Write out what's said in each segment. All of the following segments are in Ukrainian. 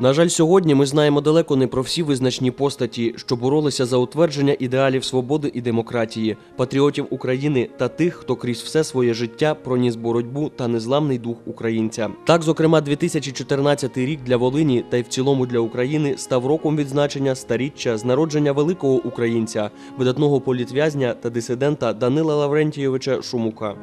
На жаль, сьогодні ми знаємо далеко не про всі визначні постаті, що боролися за утвердження ідеалів свободи і демократії, патріотів України та тих, хто крізь все своє життя проніс боротьбу та незламний дух українця. Так, зокрема, 2014 рік для Волині та й в цілому для України став роком відзначення старіччя з народження великого українця, видатного політв'язня та дисидента Данила Лаврентійовича Шумука.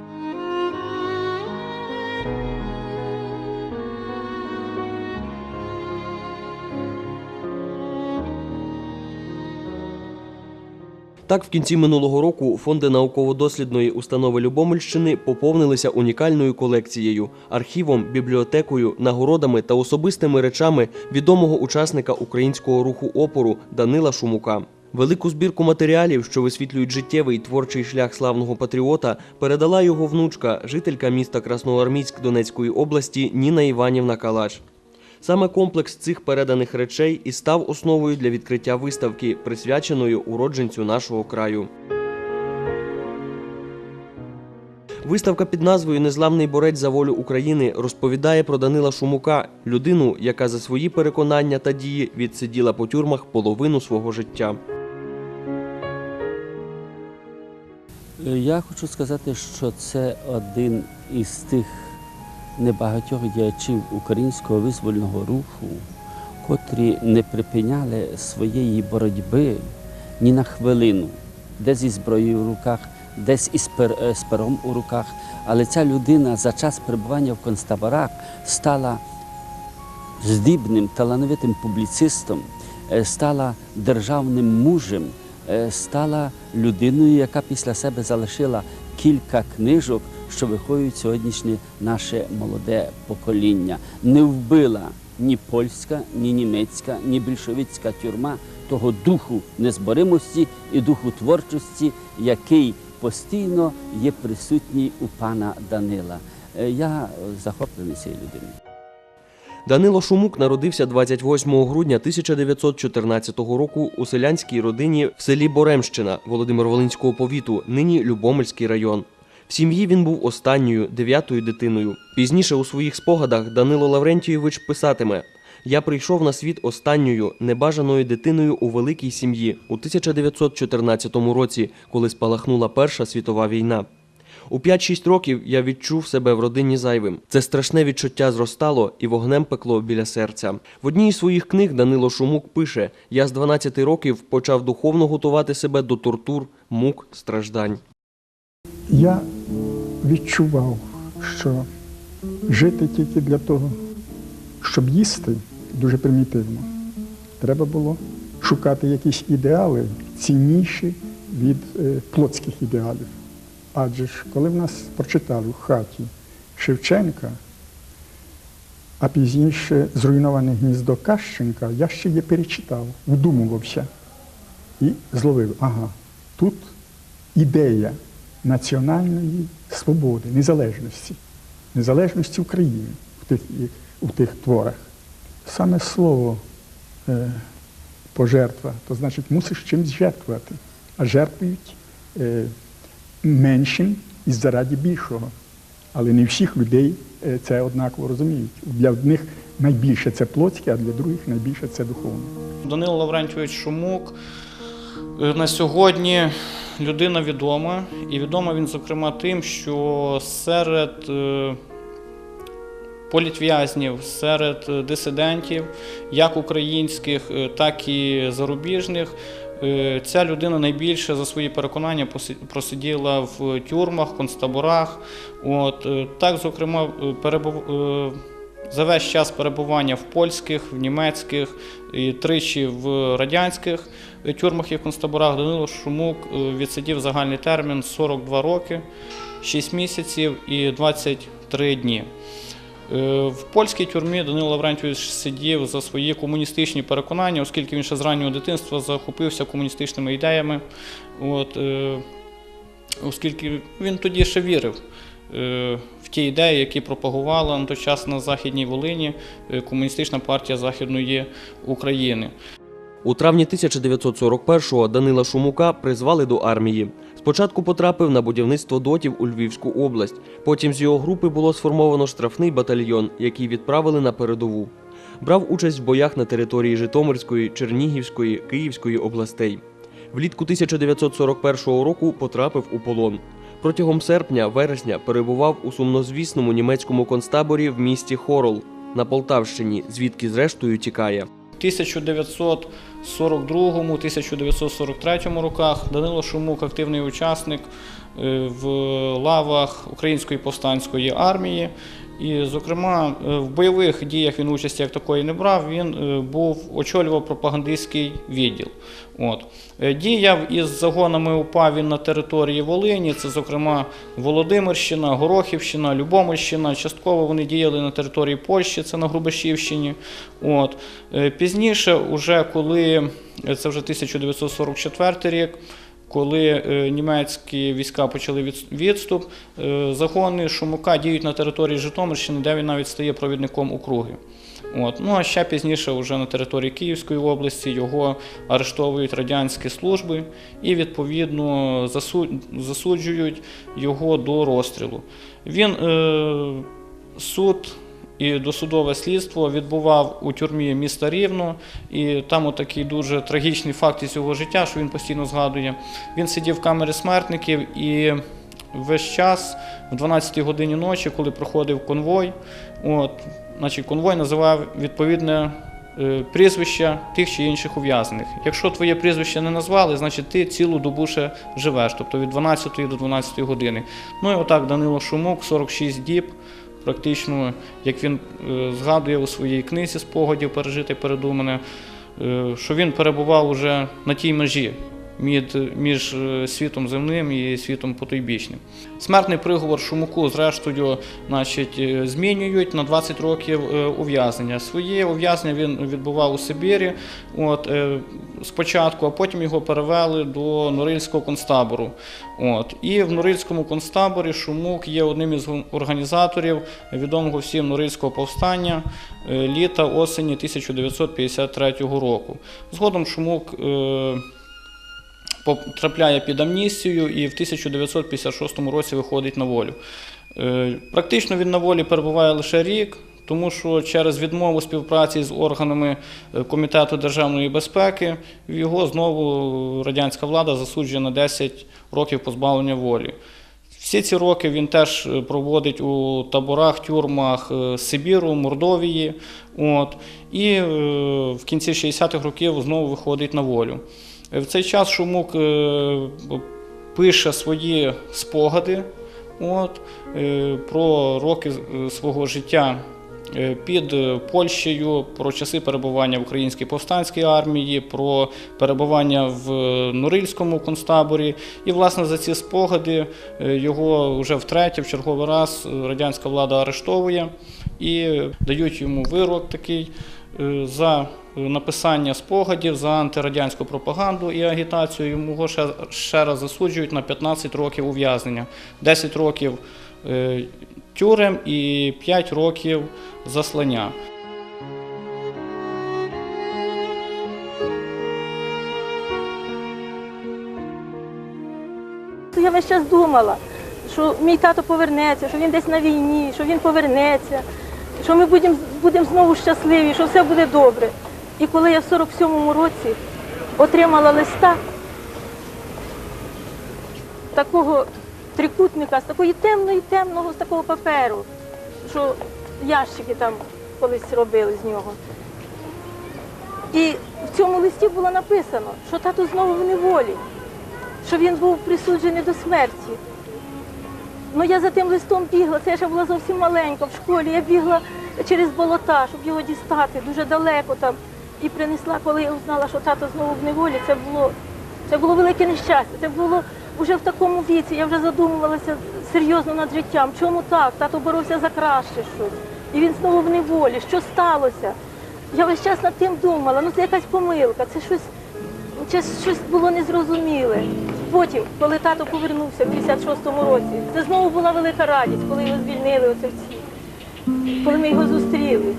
Так, в кінці минулого року фонди науково-дослідної установи Любомельщини поповнилися унікальною колекцією, архівом, бібліотекою, нагородами та особистими речами відомого учасника українського руху опору Данила Шумука. Велику збірку матеріалів, що висвітлюють життєвий творчий шлях славного патріота, передала його внучка, жителька міста Красноармійськ Донецької області Ніна Іванівна Калач. Саме комплекс цих переданих речей і став основою для відкриття виставки, присвяченої уродженцю нашого краю. Виставка під назвою Незламний борець за волю України розповідає про Данила Шумука, людину, яка за свої переконання та дії відсиділа по тюрмах половину свого життя. Я хочу сказати, що це один із тих небагатьох діячів українського визвольного руху, котрі не припиняли своєї боротьби ні на хвилину, де зі зброєю в руках, десь із е, пером у руках. Але ця людина за час перебування в концтаборах стала здібним, талановитим публіцистом, е, стала державним мужем, е, стала людиною, яка після себе залишила кілька книжок, що виховують сьогоднішнє наше молоде покоління. Не вбила ні польська, ні німецька, ні більшовицька тюрма того духу незборимості і духу творчості, який постійно є присутній у пана Данила. Е, Я захоплений цією людиною. Данило Шумук народився 28 грудня 1914 року у селянській родині в селі Боремщина Володимир-Волинського повіту, нині Любомельський район. В сім'ї він був останньою дев'ятою дитиною. Пізніше у своїх спогадах Данило Лаврентійович писатиме: Я прийшов на світ останньою небажаною дитиною у великій сім'ї у 1914 році, коли спалахнула Перша світова війна. У 5-6 років я відчув себе в родині зайвим. Це страшне відчуття зростало і вогнем пекло біля серця. В одній із своїх книг Данило Шумук пише: Я з 12 років почав духовно готувати себе до тортур, мук, страждань. Я відчував, що жити тільки для того, щоб їсти, дуже примітивно. Треба було шукати якісь ідеали цінніші від е, плотських ідеалів. Адже ж, коли в нас прочитали в хаті Шевченка, а пізніше зруйноване гніздо Кащенка, я ще її перечитав, вдумувався і зловив, ага, тут ідея національної свободи, незалежності, незалежності України в тих, у тих творах. Саме слово е, пожертва, то значить мусиш чимось жертвувати, а жертвують е, меншим і заради більшого. Але не всіх людей е, це однаково розуміють. Для одних найбільше це плотське, а для других найбільше це духовне. Данило Лаврентьович Шумук е, на сьогодні людина відома, і відома він, зокрема, тим, що серед е, політв'язнів, серед е, дисидентів, як українських, е, так і зарубіжних, ця людина найбільше за свої переконання просиділа в тюрмах, концтаборах. От, так, зокрема, перебув. е, за весь час перебування в польських, в німецьких і тричі в радянських тюрмах і концтаборах Данило Шумук е, відсидів загальний термін 42 роки, 6 місяців і 23 дні. Е, В польській тюрмі Данило Лаврентьович сидів за свої комуністичні переконання, оскільки він ще з раннього дитинства захопився комуністичними ідеями. От, е, оскільки він тоді ще вірив ті ідеї, які пропагувала на той час на Західній Волині е, Комуністична партія Західної України. У травні 1941-го Данила Шумука призвали до армії. Спочатку потрапив на будівництво дотів у Львівську область. Потім з його групи було сформовано штрафний батальйон, який відправили на передову. Брав участь в боях на території Житомирської, Чернігівської, Київської областей. Влітку 1941 року потрапив у полон. Протягом серпня-вересня перебував у сумнозвісному німецькому концтаборі в місті Хорол на Полтавщині, звідки зрештою тікає. 1942-1943 роках Данило Шумук активний учасник е, в лавах Української повстанської армії. І, зокрема, е, в бойових діях він участі як такої не брав. Він е, був очолював пропагандистський відділ. От. Е, Діяв із загонами УПА він на території Волині. Це, зокрема, Володимирщина, Горохівщина, Любомирщина. Частково вони діяли на території Польщі, це на Грубишівщині. От. Пізніше, уже коли це вже 1944 рік. Коли е, німецькі війська почали відступ, е, загони Шумука діють на території Житомирщини, де він навіть стає провідником округи. От. Ну а ще пізніше, вже на території Київської області, його арештовують радянські служби і відповідно засуджують його до розстрілу. Він е, суд і досудове слідство відбував у тюрмі міста Рівно, і там отакий дуже трагічний факт із його життя, що він постійно згадує. Він сидів в камері смертників і весь час, в 12-й годині ночі, коли проходив конвой, от, значить, конвой називав відповідне е, прізвище тих чи інших ув'язнених. Якщо твоє прізвище не назвали, значить ти цілу добу ще живеш, тобто від 12 до 12 години. Ну і отак Данило Шумук, 46 діб, практично, як він е, згадує у своїй книзі спогадів пережити передумане, е, що він перебував уже на тій межі між е, світом земним і світом потойбічним. Смертний приговор Шумуку, зрештою, значить, е, змінюють на 20 років е, ув'язнення. Своє ув'язнення він відбував у Сибірі от, спочатку, а потім його перевели до Норильського концтабору. От. І в Норильському концтаборі Шумук є одним із організаторів відомого всім Норильського повстання літа осені 1953 року. Згодом Шумук потрапляє під амністію і в 1956 році виходить на волю. Е, Практично він на волі перебуває лише рік, тому що через відмову співпраці з органами е, Комітету державної безпеки його знову радянська влада засуджує на 10 років позбавлення волі. Всі ці роки він теж е, проводить у таборах, тюрмах Сибіру, Мордовії. От, і в кінці 60-х років знову виходить на волю. Е, В цей час Шумук е, пише свої спогади от, е, про роки свого життя під Польщею, про часи перебування в українській повстанській армії, про перебування в Норильському концтаборі. І, власне, за ці спогади його вже втретє, в черговий раз радянська влада арештовує і дають йому вирок такий за е, написання спогадів, за антирадянську пропаганду і агітацію. Йому ще, ще раз засуджують на 15 років ув'язнення, 10 років е, тюрем і 5 років заслання. Я весь час думала, що мій тато повернеться, що він десь на війні, що він повернеться, що ми будемо будем знову щасливі, що все буде добре. І коли я в 47-му році отримала листа такого трикутника, з такої темної, темного, з такого паперу, що ящики там колись робили з нього. І в цьому листі було написано, що тато знову в неволі що він був присуджений до смерті. Ну я за тим листом бігла, це я ще була зовсім маленька в школі. Я бігла через болота, щоб його дістати, дуже далеко там. І принесла, коли я узнала, що тато знову в неволі, це було, це було велике нещастя. Це було вже в такому віці. Я вже задумувалася серйозно над життям. Чому так? Тато боровся за краще щось. І він знову в неволі. Що сталося? Я весь час над тим думала, ну це якась помилка, це щось Щось, щось було незрозуміле. Потім, коли тато повернувся в 56-му році, це знову була велика радість, коли його звільнили оце всі, коли ми його зустріли.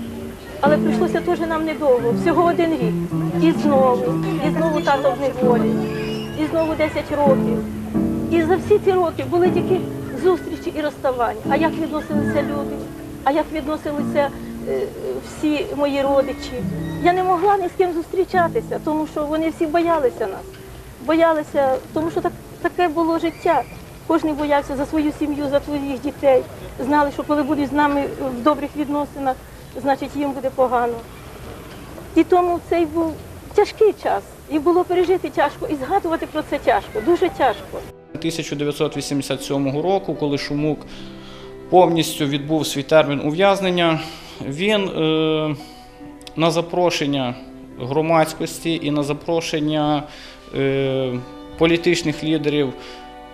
Але прийшлося теж нам недовго, всього один рік. І знову, і знову тато в неволі, і знову 10 років. І за всі ці роки були тільки зустрічі і розставання. А як відносилися люди? А як відносилися е, всі мої родичі. Я не могла ні з ким зустрічатися, тому що вони всі боялися нас. Боялися, тому що так, таке було життя. Кожен боявся за свою сім'ю, за своїх дітей. Знали, що коли будуть з нами в добрих відносинах, значить їм буде погано. І тому цей був тяжкий час. І було пережити тяжко, і згадувати про це тяжко, дуже тяжко. 1987 року, коли Шумук повністю відбув свій термін ув'язнення, він е, на запрошення громадськості і на запрошення політичних лідерів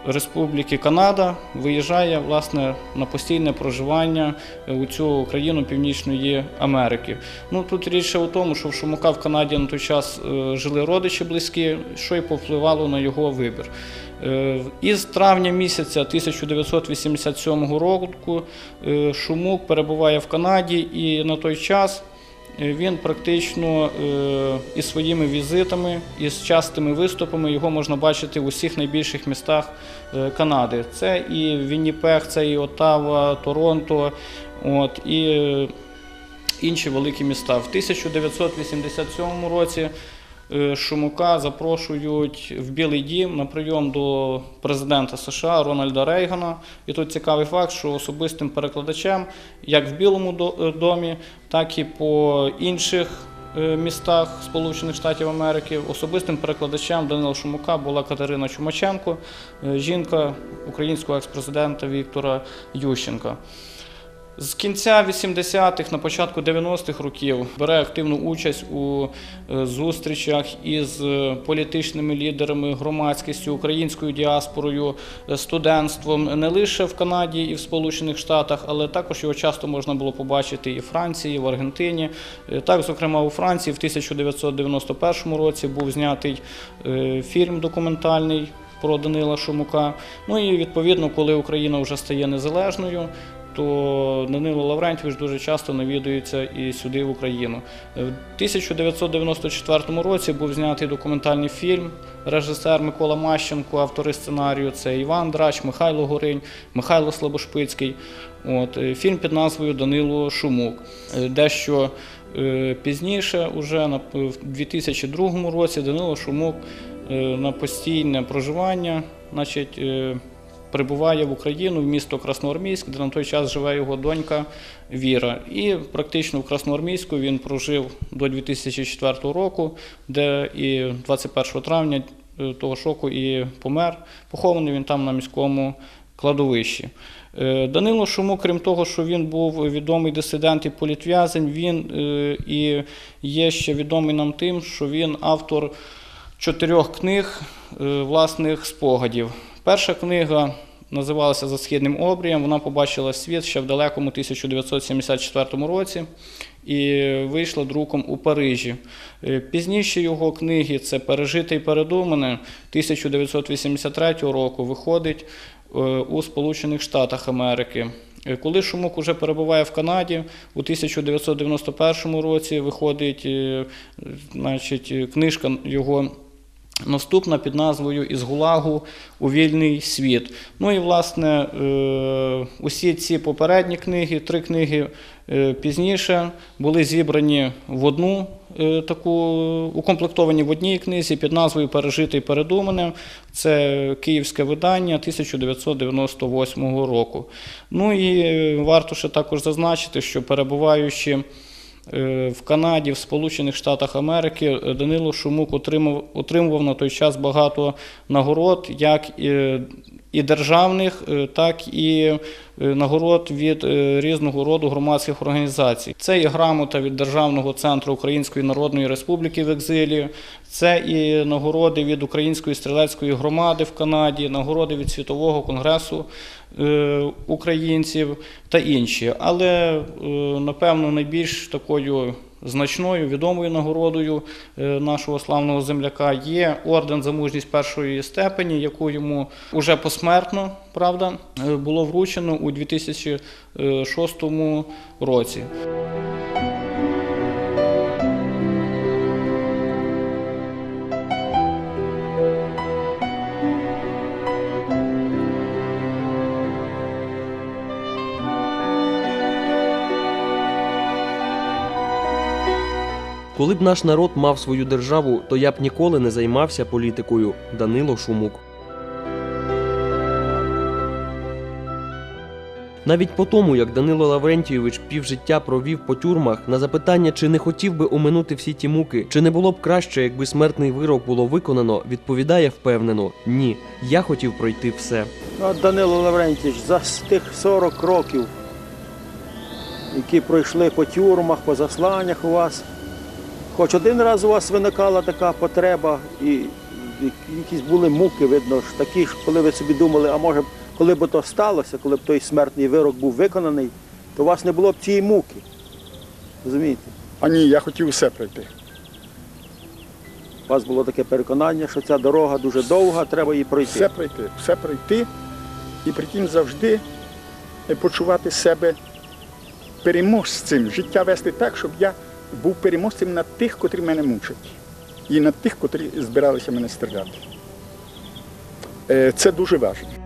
Республіки Канада виїжджає власне на постійне проживання у цю країну Північної Америки. Ну тут річ у тому, що в Шумака в Канаді на той час е, жили родичі близькі, що й повпливало на його вибір. Е, Із травня місяця 1987 року е, Шумук перебуває в Канаді, і на той час е, він практично і із своїми візитами, із частими виступами його можна бачити в усіх найбільших містах е, Канади. Це і Вінніпех, це і Отава, Торонто, от, і е, інші великі міста. В 1987 році е, Шумука запрошують в Білий Дім на прийом до президента США Рональда Рейгана. І тут цікавий факт, що особистим перекладачем як в Білому е, домі, так і по інших е, містах Сполучених Штатів Америки. Особистим перекладачем Данила Шумука була Катерина Чумаченко, жінка українського експрезидента Віктора Ющенка. З кінця 80-х, на початку 90-х років бере активну участь у е, зустрічах із е, політичними лідерами, громадськістю, українською діаспорою, е, студентством не лише в Канаді і в Сполучених Штатах, але також його часто можна було побачити і в Франції, і в Аргентині. Так, зокрема, у Франції в 1991 році був знятий фільм документальний про Данила Шумука. Ну і відповідно, коли Україна вже стає незалежною то Данило Лаврентьович дуже часто навідується і сюди в Україну. В 1994 році був знятий документальний фільм. Режисер Микола Мащенко, автори сценарію це Іван Драч, Михайло Горинь, Михайло Слабошпицький. От, е, фільм під назвою Данило Шумук. Е, Дещо е, пізніше, уже в 2002 році, Данило Шумук е, на постійне проживання, значить, прибуває в Україну в місто Красноармійськ, де на той час живе його донька Віра. І практично в Красноармійську він прожив до 2004 року, де і 21 травня е, того ж року і помер. Похований він там на міському кладовищі. Е, Данило Шумук, крім того, що він був відомий дисидент і політв'язень, він е, і є ще відомий нам тим, що він автор чотирьох книг власних спогадів. Перша книга називалася За східним обрієм. Вона побачила світ ще в далекому 1974 році і вийшла друком у Парижі. Е, Пізніше його книги це Пережите і передумане 1983 року виходить е, у Сполучених Штатах Америки. Е, Коли Шумук уже перебуває в Канаді, у 1991 році виходить значить, книжка його наступна під назвою Із Гулагу у вільний світ. Ну і власне е, усі ці попередні книги, три книги е, пізніше були зібрані в одну е, таку укомплектовані в одній книзі під назвою Пережите і передумане. Це київське видання 1998 року. Ну і варто ще також зазначити, що перебуваючи в Канаді, в Сполучених Штатах Америки е, Данило Шумук отримав, отримував на той час багато нагород, як і, державних, е, так і е, нагород від е, різного роду громадських організацій. Це і грамота від Державного центру Української Народної Республіки в екзилі, це і нагороди від Української стрілецької громади в Канаді, нагороди від Світового конгресу українців та інші. Але, напевно, найбільш такою значною відомою нагородою е, нашого славного земляка є орден за мужність першої степені, яку йому уже посмертно правда, е, було вручено у 2006 році. Коли б наш народ мав свою державу, то я б ніколи не займався політикою. Данило Шумук. Навіть по тому, як Данило Лаврентійович півжиття провів по тюрмах, на запитання, чи не хотів би оминути всі ті муки, чи не було б краще, якби смертний вирок було виконано, відповідає впевнено: ні, я хотів пройти все. От Данило Лаврентійович, за тих 40 років, які пройшли по тюрмах, по засланнях у вас, хоч один раз у вас виникала така потреба, і якісь були муки, видно, ж такі ж, коли ви собі думали, а може, коли б то сталося, коли б той смертний вирок був виконаний, то у вас не було б цієї муки. Розумієте? А ні, я хотів усе пройти. У вас було таке переконання, що ця дорога дуже довга, треба її пройти. Все пройти, все пройти і притім завжди почувати себе переможцем, життя вести так, щоб я був переможцем над тих, котрі мене мучать, і над тих, котрі збиралися мене стріляти. Е, Це дуже важливо.